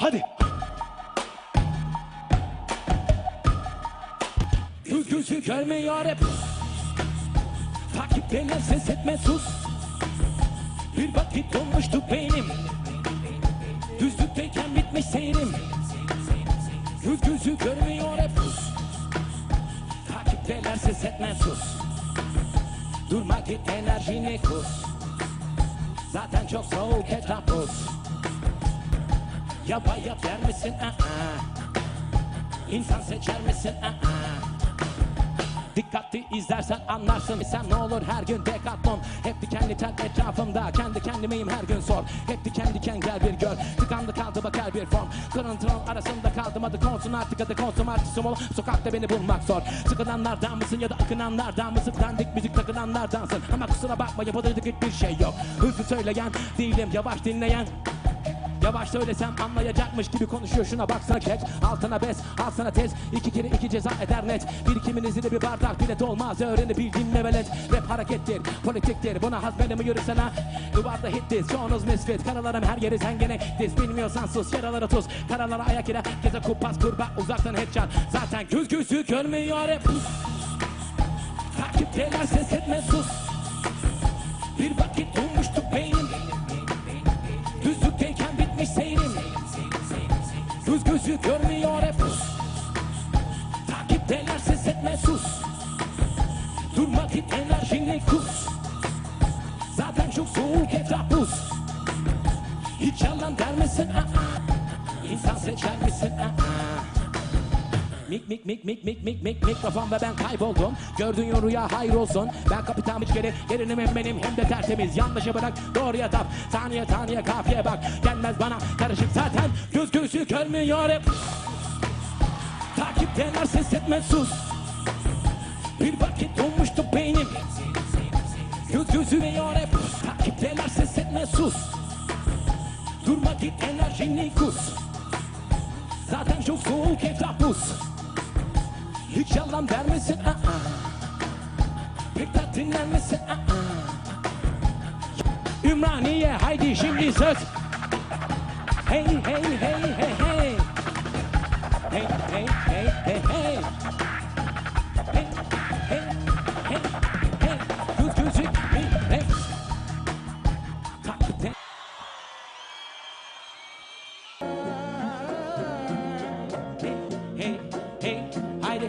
Hadi. Göz gözü görmüyor hep Takipteler ses etme sus. Bir vakit olmuştu beynim. Düzlükteyken bitmiş seyrim. Göz gözü görmüyor hep Takipteler ses etme sus. Durma git enerjini kus. Zaten çok soğuk etraf Yapa yap der misin? Aa. İnsan seçer misin? Aa. Dikkatli izlersen anlarsın. Sen ne olur her gün dekatlon Hep dikenli tel etrafımda. Kendi kendimeyim her gün sor Hep diken diken gel bir gör Tıkandı kaldı bak her bir form. Kırıntının arasında kaldım. Adı konsun artık adı konsum artısım ol. Sokakta beni bulmak zor. Sıkılanlardan mısın ya da akınanlardan mısın? Dandik müzik takılanlardansın. Ama kusura bakma yapılırdık hiçbir şey yok. Hızlı söyleyen değilim. Yavaş dinleyen Yavaş söylesem anlayacakmış gibi konuşuyor. Şuna baksana keç Altına bes al sana tez. İki kere iki ceza eder net. Birikiminizin bir bardak bile dolmaz. Öğrenebildiğin ne velet Rap harekettir politiktir. Buna hazmede mi yürüsene Duvarda hittiz. Çoğunuz misfit. Karalarım her yeri sen gene diz Bilmiyorsan sus. Yaraları tuz. Karalara ayak ile geze kupas kurba uzaktan headshot Zaten göz gözü görmüyor. Hep Takipteler ses etme sus Bir vakit durmuştu gözü görmüyor hep. Takipteler ses etme sus. Durma git enerjini kus. Zaten çok soğuk etraf Hiç yalan der misin? Aa. İnsan seçer misin? Aa. Mik mik mik mik mik mik mik mikrofon ve ben kayboldum. Gördüğün rüya hayır olsun. Ben kapitan üç kere gelinim hem benim hem de tertemiz. Yanlışı bırak doğruya tap. Saniye saniye kafiye bak. Gelmez bana karışık zaten Görmüyor hep Takipteler ses etme sus Bir vakit dolmuştu beynim Göz gözü veriyor hep Takipteler ses etme sus Durma git enerjini kus Zaten çok soğuk etraf buz Hiç yalan der misin? Aa. Pek de dinler misin? Aa. Ümraniye haydi şimdi söz Hey hey hey hey hey